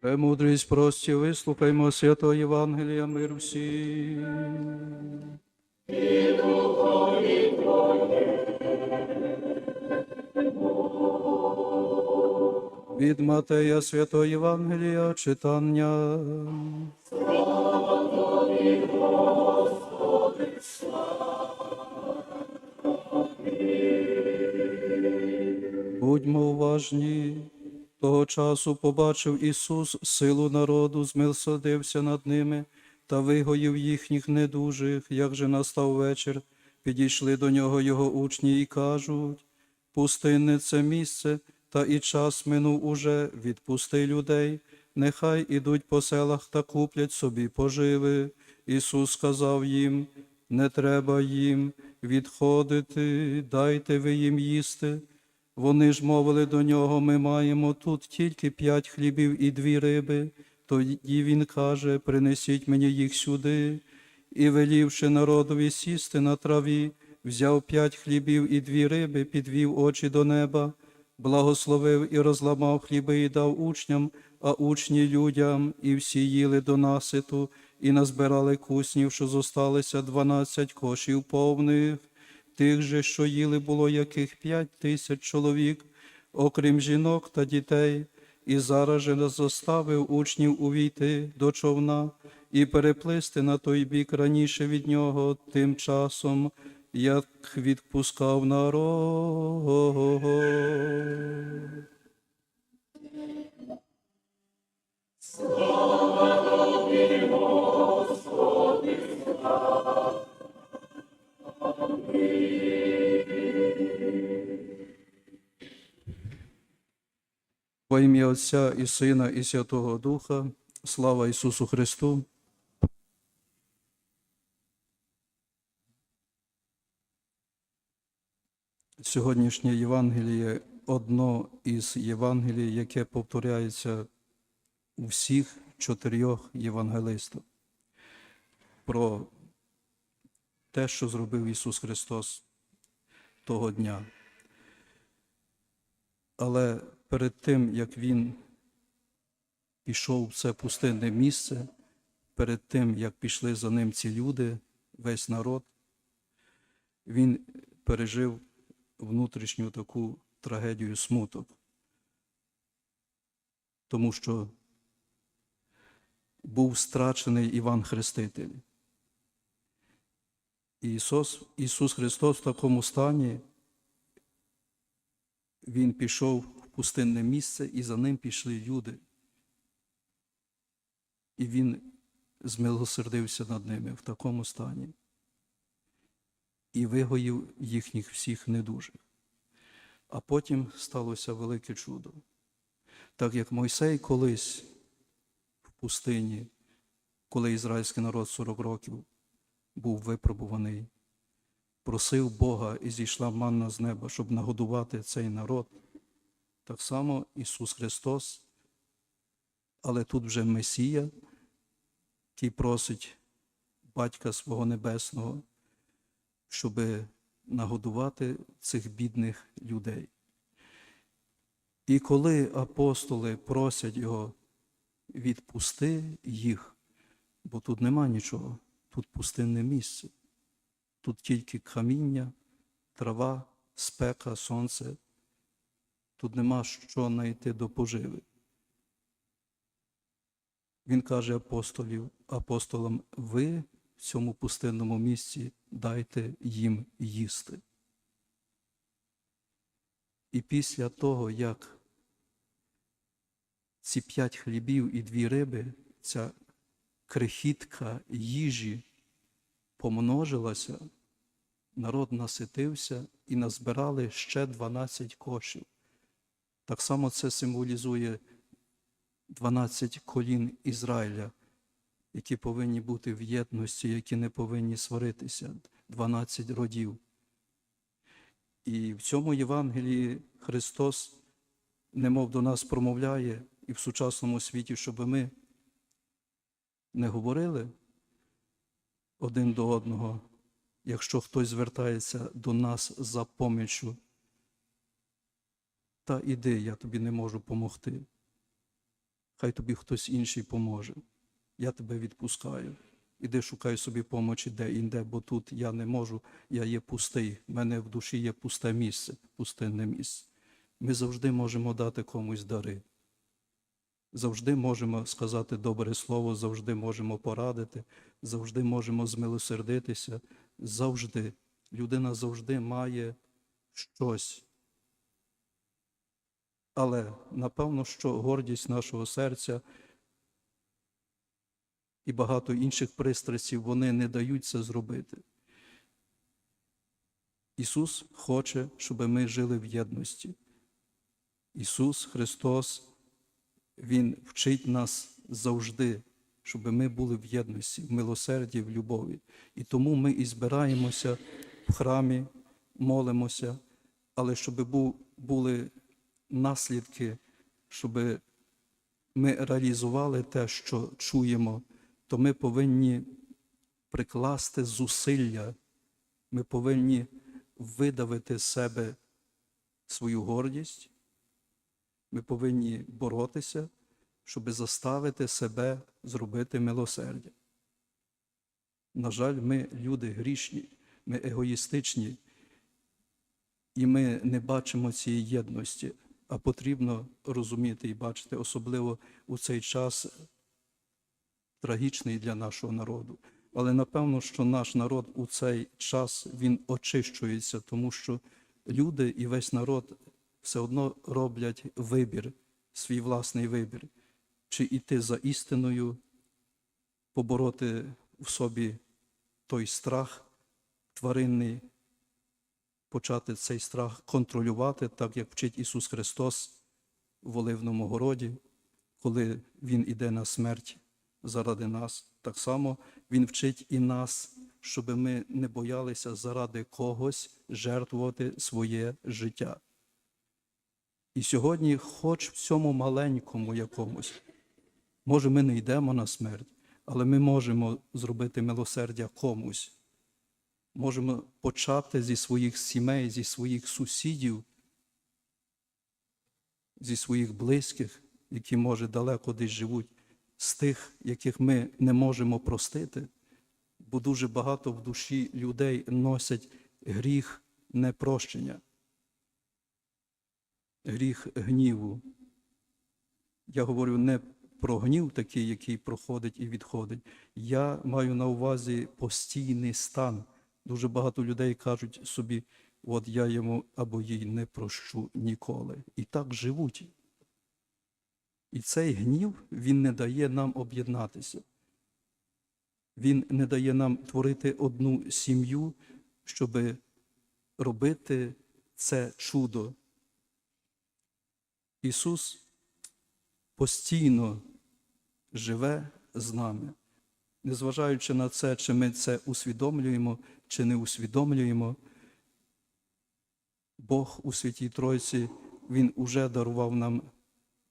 Премудрість прості, вислухаймо святого Євангелія мир всім. Від Матея Святого Євангелія читання. Будьмо уважні. Того часу побачив Ісус силу народу, змилсодився над ними та вигоїв їхніх недужих. Як же настав вечір, підійшли до нього його учні і кажуть, пустинне це місце, та і час минув уже, відпусти людей, нехай ідуть по селах та куплять собі поживи. Ісус сказав їм, не треба їм відходити, дайте ви їм їсти. Вони ж мовили до нього, ми маємо тут тільки п'ять хлібів і дві риби. Тоді він каже, принесіть мені їх сюди. І, велівши народові сісти на траві, взяв п'ять хлібів і дві риби, підвів очі до неба, благословив і розламав хліби і дав учням, а учні людям, і всі їли до наситу, і назбирали куснів, що зосталися дванадцять кошів повних. Тих же, що їли, було яких п'ять тисяч чоловік, окрім жінок та дітей, і зараз же заставив учнів увійти до човна і переплисти на той бік раніше від нього, тим часом, як відпускав народ. Во ім'я Отця і Сина, і Святого Духа, слава Ісусу Христу. Сьогоднішнє Євангеліє одно із Євангелій, яке повторяється у всіх чотирьох євангелистах. Про те, що зробив Ісус Христос того дня. Але перед тим, як Він пішов в це пустинне місце, перед тим, як пішли за ним ці люди, весь народ, він пережив внутрішню таку трагедію смуток. Тому що був страчений Іван Хреститель. Ісус, Ісус Христос в такому стані, Він пішов пустинне місце, і за ним пішли люди. І Він змилосердився над ними в такому стані і вигоїв їхніх всіх недужих. А потім сталося велике чудо. Так як Мойсей колись в пустині, коли ізраїльський народ 40 років був випробуваний, просив Бога і зійшла манна з неба, щоб нагодувати цей народ. Так само Ісус Христос, але тут вже Месія, який просить Батька свого Небесного, щоб нагодувати цих бідних людей. І коли апостоли просять Його відпусти їх, бо тут нема нічого, тут пустинне місце, тут тільки каміння, трава, спека, сонце, тут нема що знайти до поживи. Він каже апостолів, апостолам, ви в цьому пустинному місці дайте їм їсти. І після того, як ці п'ять хлібів і дві риби, ця крихітка їжі помножилася, народ наситився і назбирали ще 12 кошів. Так само це символізує 12 колін Ізраїля, які повинні бути в єдності, які не повинні сваритися, 12 родів. І в цьому Євангелії Христос, немов до нас промовляє і в сучасному світі, щоб ми не говорили один до одного, якщо хтось звертається до нас за поміччю, та іди, я тобі не можу помогти. хай тобі хтось інший поможе. Я тебе відпускаю. Іди шукай собі помочі де-інде, бо тут я не можу, я є пустий. В мене в душі є пусте місце, пустинне місце. Ми завжди можемо дати комусь дари. Завжди можемо сказати добре слово, завжди можемо порадити, завжди можемо змилосердитися. Завжди. Людина завжди має щось. Але напевно, що гордість нашого серця і багато інших пристрастів вони не дають це зробити. Ісус хоче, щоб ми жили в єдності. Ісус Христос, Він вчить нас завжди, щоб ми були в єдності, в милосерді, в любові. І тому ми і збираємося в храмі, молимося, але щоб бу- були наслідки, щоб ми реалізували те, що чуємо, то ми повинні прикласти зусилля, ми повинні видавити з себе свою гордість, ми повинні боротися, щоб заставити себе зробити милосердя. На жаль, ми люди грішні, ми егоїстичні, і ми не бачимо цієї єдності, потрібно розуміти і бачити, особливо у цей час трагічний для нашого народу. Але напевно, що наш народ у цей час він очищується, тому що люди і весь народ все одно роблять вибір, свій власний вибір, чи йти за істиною, побороти в собі той страх тваринний, почати цей страх контролювати, так як вчить Ісус Христос в Оливному городі, коли Він іде на смерть заради нас. Так само Він вчить і нас, щоб ми не боялися заради когось жертвувати своє життя. І сьогодні, хоч в цьому маленькому якомусь, може, ми не йдемо на смерть, але ми можемо зробити милосердя комусь. Можемо почати зі своїх сімей, зі своїх сусідів, зі своїх близьких, які, може, далеко десь живуть, з тих, яких ми не можемо простити, бо дуже багато в душі людей носять гріх непрощення, гріх гніву. Я говорю не про гнів такий, який проходить і відходить. Я маю на увазі постійний стан. Дуже багато людей кажуть собі, от я йому або їй не прощу ніколи. І так живуть. І цей гнів, він не дає нам об'єднатися. Він не дає нам творити одну сім'ю, щоб робити це чудо. Ісус постійно живе з нами, незважаючи на це, чи ми це усвідомлюємо, чи не усвідомлюємо. Бог у Святій Тройці, Він уже дарував нам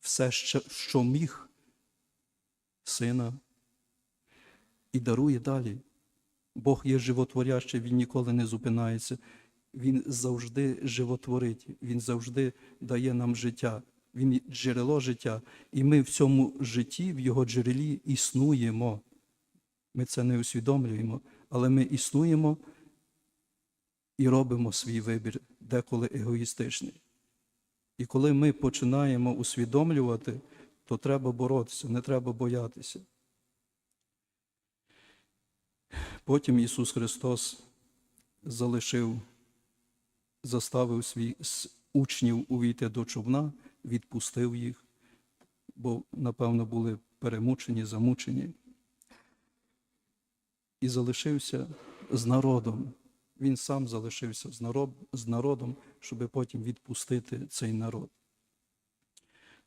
все, що, міг, сина, і дарує далі. Бог є животворящий, Він ніколи не зупинається. Він завжди животворить, Він завжди дає нам життя. Він джерело життя. І ми в цьому житті, в його джерелі існуємо. Ми це не усвідомлюємо, але ми існуємо і робимо свій вибір, деколи егоїстичний. І коли ми починаємо усвідомлювати, то треба боротися, не треба боятися. Потім Ісус Христос залишив, заставив свій учнів увійти до човна, відпустив їх, бо, напевно, були перемучені, замучені. І залишився з народом. Він сам залишився з, народом, щоб потім відпустити цей народ.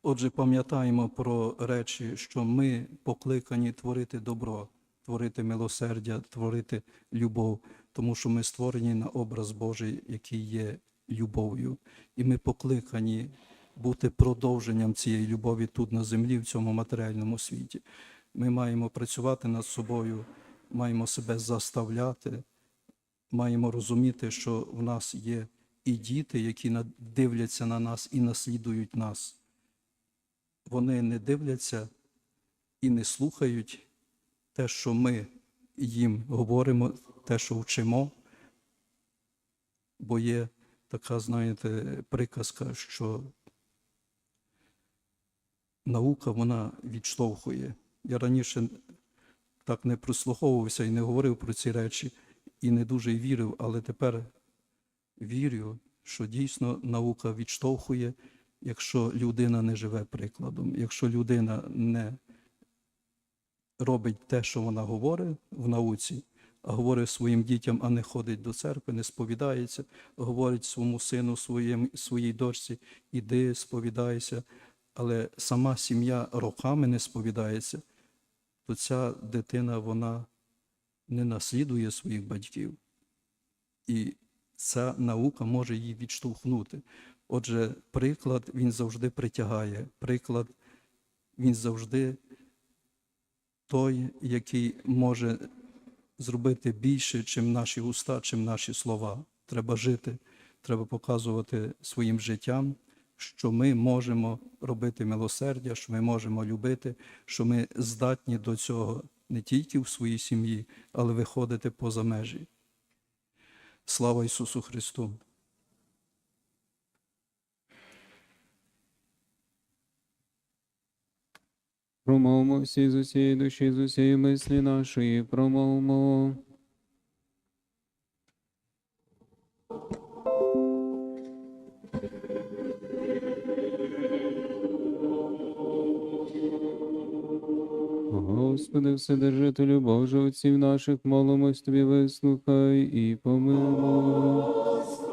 Отже, пам'ятаємо про речі, що ми покликані творити добро, творити милосердя, творити любов, тому що ми створені на образ Божий, який є любов'ю. І ми покликані бути продовженням цієї любові тут на землі, в цьому матеріальному світі. Ми маємо працювати над собою, маємо себе заставляти маємо розуміти, що в нас є і діти, які дивляться на нас і наслідують нас. вони не дивляться і не слухають те, що ми їм говоримо, те, що вчимо. Бо є така, знаєте, приказка, що наука вона відштовхує. Я раніше так не прислуховувався і не говорив про ці речі, і не дуже вірив, але тепер вірю, що дійсно наука відштовхує, якщо людина не живе прикладом, якщо людина не робить те, що вона говорить в науці, а говорить своїм дітям, а не ходить до церкви, не сповідається, говорить своєму сину, своїм, своїй дочці, іди, сповідайся, але сама сім'я роками не сповідається, то ця дитина вона не наслідує своїх батьків. І ця наука може її відштовхнути. Отже, приклад він завжди притягає, приклад він завжди той, який може зробити більше, чим наші уста, чим наші слова. Треба жити, треба показувати своїм життям, що ми можемо робити милосердя, що ми можемо любити, що ми здатні до цього не тільки в своїй сім'ї, але виходити поза межі. Слава Ісусу Христу! Промовмо всі з усієї душі, з усієї мислі нашої, промовмо. Господи, Вседержителю Боже, отців наших, молимось Тобі, вислухай і помилуй.